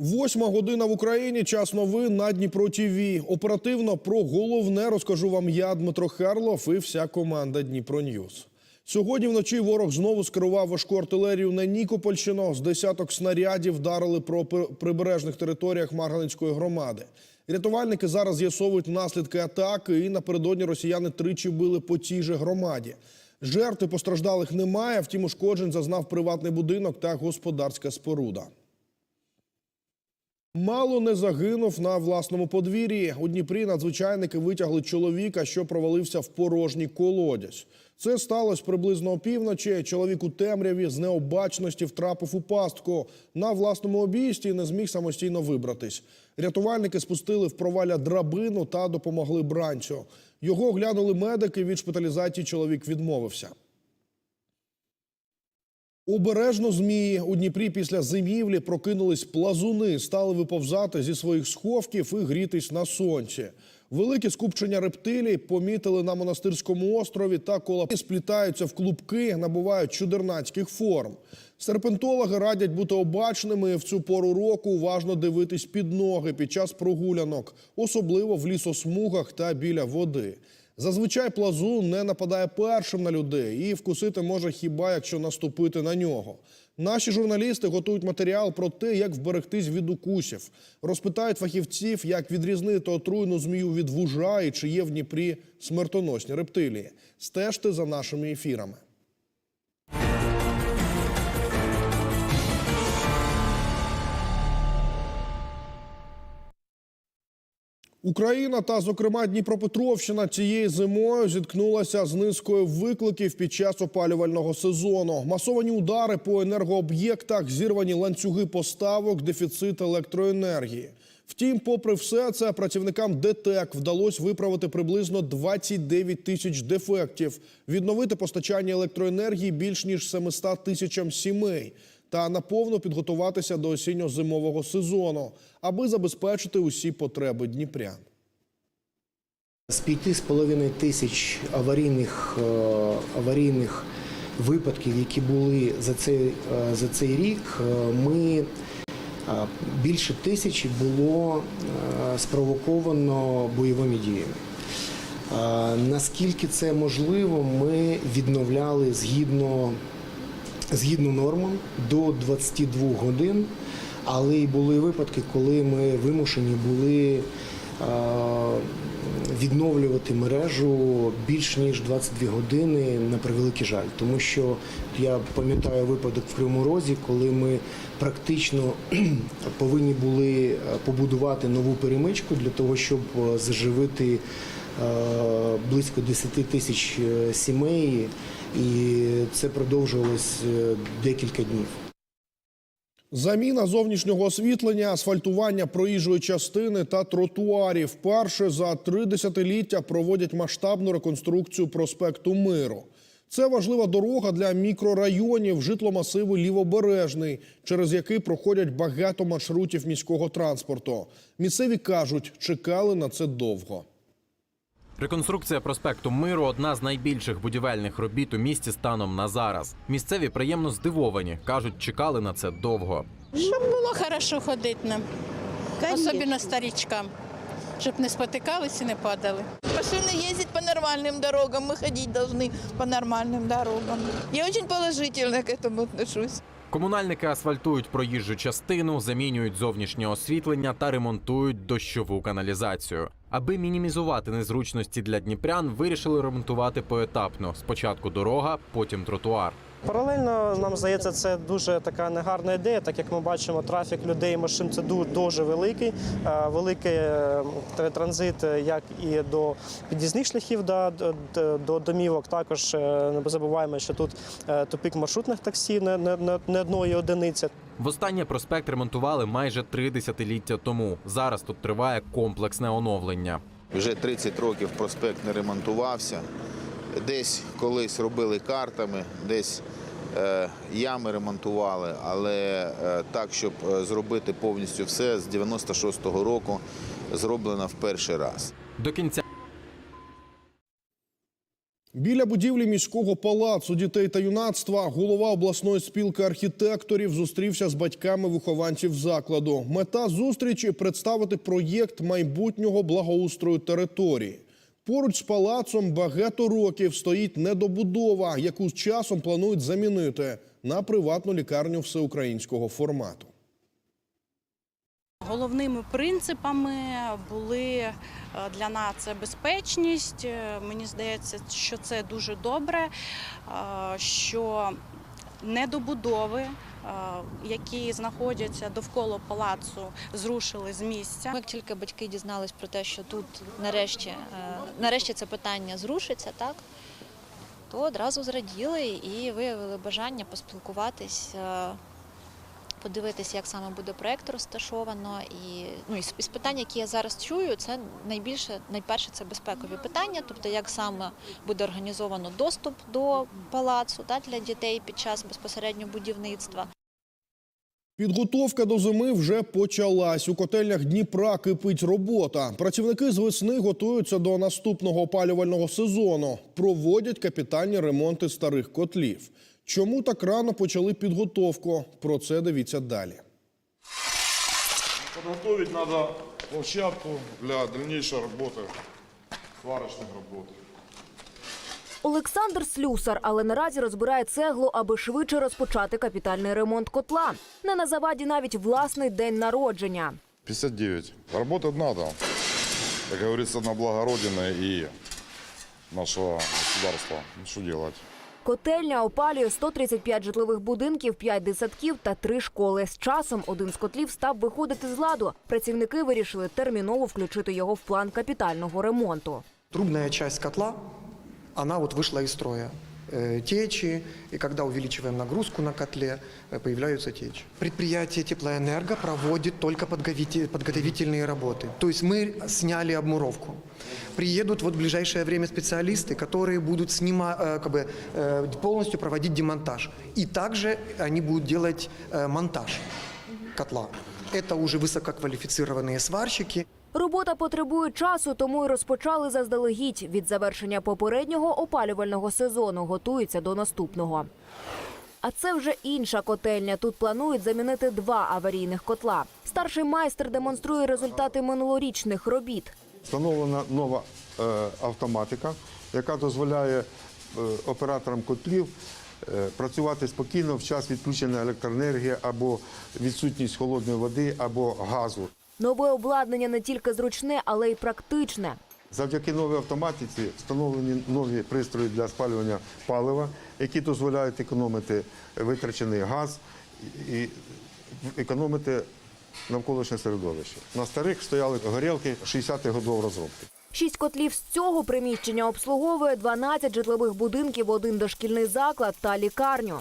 Восьма година в Україні. Час новин на Дніпро ТІВІ. Оперативно про головне розкажу вам я, Дмитро Харлов, і вся команда Дніпро Ньюз. Сьогодні вночі ворог знову скерував важку артилерію на Нікопольщину. З десяток снарядів вдарили про прибережних територіях Марганецької громади. Рятувальники зараз з'ясовують наслідки атаки, і напередодні росіяни тричі били по цій же громаді. Жертв постраждалих немає, втім ушкоджень зазнав приватний будинок та господарська споруда. Мало не загинув на власному подвір'ї. У Дніпрі надзвичайники витягли чоловіка, що провалився в порожній колодязь. Це сталося приблизно опівночі. Чоловік у темряві з необачності втрапив у пастку. На власному обійсті не зміг самостійно вибратись. Рятувальники спустили в провалля драбину та допомогли бранцю. Його оглянули медики. Від шпиталізації чоловік відмовився. Обережно змії у Дніпрі після зимівлі прокинулись плазуни, стали виповзати зі своїх сховків і грітись на сонці. Великі скупчення рептилій помітили на монастирському острові та кола сплітаються в клубки, набувають чудернацьких форм. Серпентологи радять бути обачними в цю пору року уважно дивитись під ноги під час прогулянок, особливо в лісосмугах та біля води. Зазвичай плазун не нападає першим на людей і вкусити може хіба якщо наступити на нього. Наші журналісти готують матеріал про те, як вберегтись від укусів. Розпитають фахівців, як відрізнити отруйну змію від вужа і чи є в Дніпрі смертоносні рептилії. Стежте за нашими ефірами. Україна та, зокрема, Дніпропетровщина цією зимою зіткнулася з низкою викликів під час опалювального сезону. Масовані удари по енергооб'єктах, зірвані ланцюги поставок, дефіцит електроенергії. Втім, попри все це, працівникам ДТЕК вдалося виправити приблизно 29 тисяч дефектів, відновити постачання електроенергії більш ніж 700 тисячам сімей та наповно підготуватися до осінньо-зимового сезону, аби забезпечити усі потреби дніпрян. З п'яти з половиною тисяч аварійних, е, аварійних випадків, які були за цей, е, за цей рік, е, ми більше тисячі було спровоковано бойовими діями. Наскільки це можливо, ми відновляли згідно, згідно нормам до 22 годин, але й були випадки, коли ми вимушені були відновлювати мережу більш ніж 22 години на превеликий жаль, тому що я пам'ятаю випадок в Кривому Розі, коли ми практично повинні були побудувати нову перемичку для того, щоб заживити близько 10 тисяч е, сімей, і це продовжувалось е, декілька днів. Заміна зовнішнього освітлення, асфальтування проїжджої частини та тротуарів. Вперше за три десятиліття проводять масштабну реконструкцію проспекту Миру. Це важлива дорога для мікрорайонів житломасиву Лівобережний, через який проходять багато маршрутів міського транспорту. Місцеві кажуть, чекали на це довго. Реконструкція проспекту Миру одна з найбільших будівельних робіт у місті станом на зараз. Місцеві приємно здивовані. кажуть, чекали на це довго. Щоб було хорошо ходити нам, особливо старичкам, щоб не спотикались і не падали. Машины ездить по нормальным дорогам, мы ходить должны по нормальным дорогам. Я очень положительно к этому отношусь. Комунальники асфальтують проїжджу частину, замінюють зовнішнє освітлення та ремонтують дощову каналізацію. Аби мінімізувати незручності для дніпрян, вирішили ремонтувати поетапно: спочатку дорога, потім тротуар. Паралельно нам здається, це дуже така негарна ідея, так як ми бачимо, трафік людей і машин це ду- дуже великий. Е, Великий е, транзит е, як і до під'їзних шляхів до, до, до домівок. Також не забуваємо, що тут тупік маршрутних таксі, не, не, не- не одної одиниці. Востаннє проспект ремонтували майже три десятиліття тому. Зараз тут триває комплексне оновлення. Вже 30 років проспект не ремонтувався. Десь колись робили картами, десь е, ями ремонтували, але е, так, щоб е, зробити повністю все з 96-го року зроблено в перший раз. До кінця Біля будівлі міського палацу дітей та юнацтва голова обласної спілки архітекторів зустрівся з батьками вихованців закладу. Мета зустрічі представити проєкт майбутнього благоустрою території. Поруч з палацом багато років стоїть недобудова, яку з часом планують замінити на приватну лікарню всеукраїнського формату. Головними принципами були е, для нас це безпечність. Е, Мені здається, що це дуже добре, е, що недобудови, які знаходяться довкола палацу, зрушили з місця. Як тільки батьки дізнались про те, що тут нарешті, е, нарешті це питання зрушиться, так, то одразу зраділи і виявили бажання поспілкуватись, е, подивитися, як саме буде проєкт розташовано. І, ну, із питань, які я зараз чую, це найбільше, найперше це безпекові питання, тобто як саме буде організовано доступ до палацу так, для дітей під час безпосередньо будівництва. Підготовка до зими вже почалась. У котельнях Дніпра кипить робота. Працівники з весни готуються до наступного опалювального сезону. Проводять капітальні ремонти старих котлів. Чому так рано почали підготовку? Про це дивіться далі. Подготовить надо площадку для дальнейшей работы, сварочных работ. Олександр Слюсар, але наразі розбирає цеглу, аби швидше розпочати капітальний ремонт котла. Не на заваді навіть власний день народження. 59. Работать надо, как говорится, на благо Родины и нашего государства. Ну, что делать? Котельня опалює 135 житлових будинків, 5 десятків та 3 школи. З часом один з котлів став виходити з ладу. Працівники вирішили терміново включити його в план капітального ремонту. Трубна часть котла, вона от вийшла із строя. Э, Течи, и когда увеличиваем нагрузку на котле, э, появляются течи. Предприятие теплоэнерго проводит только подготовите- подготовительные работы. То есть мы сняли обмуровку. Приедут вот в ближайшее время специалисты, которые будут снима, э, как бы, полностью проводить демонтаж. И также они будут делать монтаж котла. Это уже высококвалифицированные сварщики. Робота потребує часу, тому й розпочали заздалегідь. Від завершення попереднього опалювального сезону готуються до наступного. А це вже інша котельня. Тут планують замінити два аварійних котла. Старший майстер демонструє результати минулорічних робіт. Встановлена нова е, автоматика, яка дозволяє е, операторам котлів е, працювати спокійно в час відключення електроенергії або відсутність холодної води або газу. Нове обладнання не тільки зручне, але й практичне. Завдяки новій автоматиці встановлені нові пристрої для спалювання палива, які дозволяють економити витрачений газ і економити навколишнє середовище. На старих стояли горілки 60-х годов розробки. Шість котлів з цього приміщення обслуговує 12 житлових будинків, один дошкільний заклад та лікарню.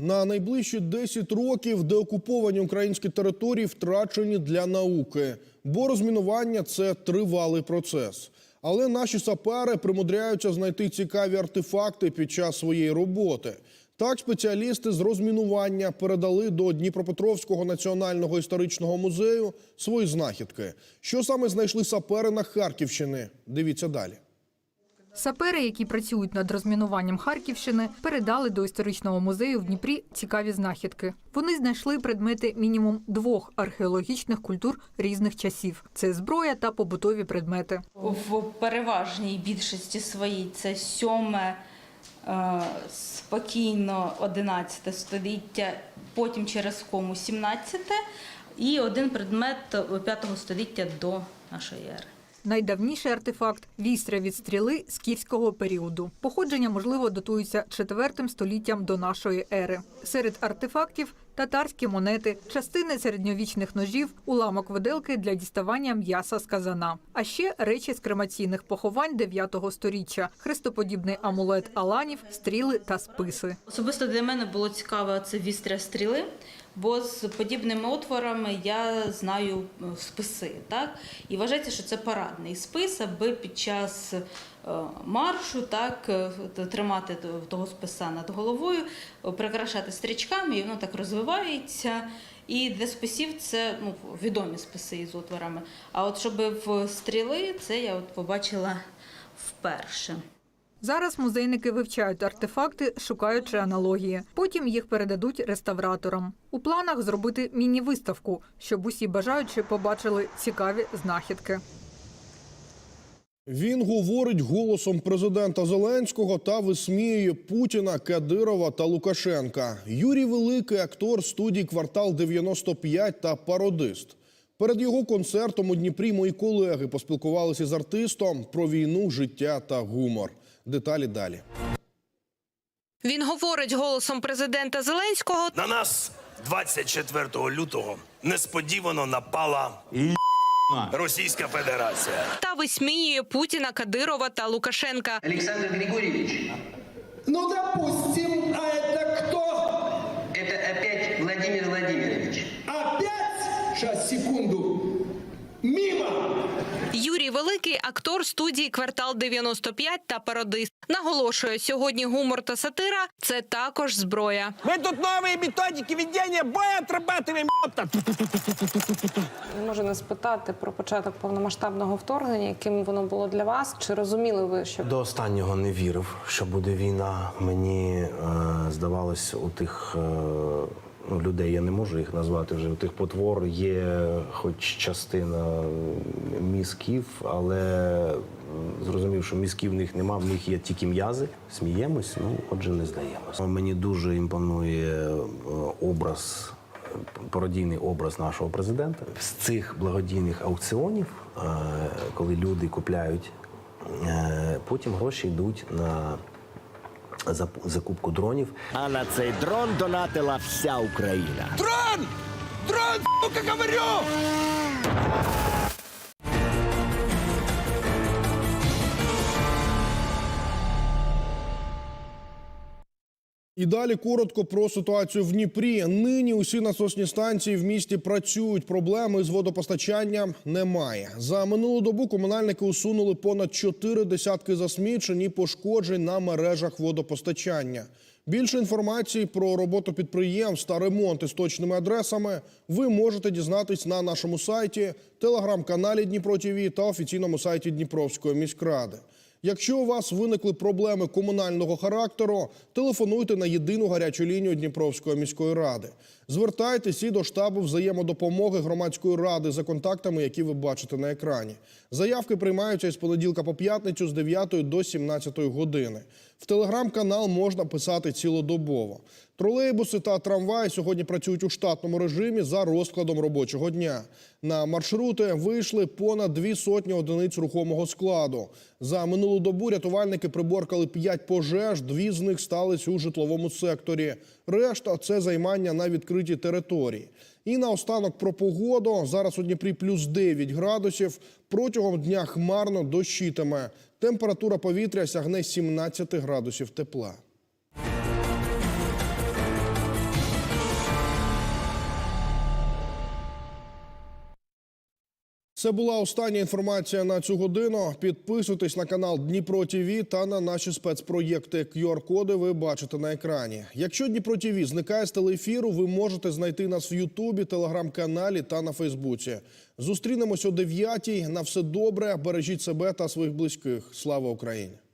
На найближчі 10 років деокуповані українські території втрачені для науки, бо розмінування це тривалий процес. Але наші сапери примудряються знайти цікаві артефакти під час своєї роботи. Так, спеціалісти з розмінування передали до Дніпропетровського національного історичного музею свої знахідки. Що саме знайшли сапери на Харківщині? Дивіться далі. Сапери, які працюють над розмінуванням Харківщини, передали до історичного музею в Дніпрі цікаві знахідки. Вони знайшли предмети мінімум двох археологічних культур різних часів: це зброя та побутові предмети. В переважній більшості своїй це сьоме, е, спокійно 11 століття, потім через кому 17 і один предмет 5 століття до нашої ери. Найдавніший артефакт вістря від стріли скіфського періоду. Походження, можливо, датується четвертим століттям до нашої ери. Серед артефактів татарські монети, частини середньовічних ножів, уламок виделки для діставання м'яса з казана. А ще речі з кремаційних поховань 9 сторіччя, хрестоподібний амулет аланів, стріли та списи. Особисто для мене було цікаво це вістря стріли, бо з подібними отворами я знаю е, списи. Так? І вважається, що це парадний спис, аби під час е, маршу так, е, тримати того списа над головою, прикрашати стрічками, і воно так розвивається. І для списів це ну, відомі списи із отворами. А от щоб в стріли, це я от побачила вперше. Зараз музейники вивчають артефакти, шукаючи аналогії. Потім їх передадуть реставраторам. У планах зробити міні-виставку, щоб усі бажаючі побачили цікаві знахідки. Він говорить голосом президента Зеленського та висміює Путіна, Кадирова та Лукашенка. Юрій Великий актор студії Квартал 95 та пародист. Перед його концертом у Дніпрі мої колеги поспілкувалися з артистом про війну, життя та гумор. Деталі далі. Він говорить голосом президента Зеленського На нас 24 лютого несподівано напала Російська Федерація. та висміює Путіна, Кадирова та Лукашенка. Александр Григорьевич, Ну, допустим, а это кто? это опять Владимир Владимирович. Опять? Сейчас, секунду. Мимо! Юрій Великий актор студії Квартал 95 та пародист. Наголошує, сьогодні гумор та сатира це також зброя. Мы тут новые методики ведения боя отрабатываем, ёпта! Не можу не спитати про початок повномасштабного вторгнення, яким воно було для вас. Чи розуміли ви, що До останнього не вірив, що буде війна. Мені е, здавалось, у тих е, ну, людей я не можу їх назвати вже. У тих потвор є хоч частина мізків, але зрозумів, що мізків в них нема, в них є тільки м'язи. Сміємось, ну отже, не здаємось. Мені дуже імпонує е, образ. Пародійний образ нашого президента з цих благодійних аукціонів, е, коли люди купляють Е, Потім гроші йдуть на закупку дронів. А на цей дрон донатила вся Україна. Дрон! Дрон, сука, говорю! І далі коротко про ситуацію в Дніпрі. Нині усі насосні станції в місті працюють. Проблеми з водопостачанням немає. За минулу добу комунальники усунули понад чотири десятки засмічень і пошкоджень на мережах водопостачання. Більше інформації про роботу підприємств та ремонти з точними адресами ви можете дізнатись на нашому сайті, телеграм-каналі Дніпро ТІВІ та офіційному сайті Дніпровської міськради. Якщо у вас виникли проблеми комунального характеру, телефонуйте на єдину гарячу лінію Дніпровської міської ради. Звертайтесь і до штабу взаємодопомоги громадської ради за контактами, які ви бачите на екрані. Заявки приймаються із понеділка по п'ятницю з 9 до 17 години. В телеграм-канал можна писати цілодобово. Тролейбуси та трамваї сьогодні працюють у штатному режимі за розкладом робочого дня. На маршрути вийшли понад дві сотні одиниць рухомого складу. За минулу добу рятувальники приборкали п'ять пожеж, дві з них стались у житловому секторі. Решта це займання на відкритій території. І наостанок про погоду. Зараз у Дніпрі плюс 9 градусів. Протягом дня хмарно дощитиме. Температура повітря сягне 17 градусів тепла. Це була остання інформація на цю годину. Підписуйтесь на канал Дніпро ТІВІ та на наші спецпроєкти. QR-коди ви бачите на екрані. Якщо Дніпро ТІВІ зникає з телеефіру, ви можете знайти нас в Ютубі, телеграм-каналі та на Фейсбуці. Зустрінемось о 9 На все добре. Бережіть себе та своїх близьких. Слава Україні!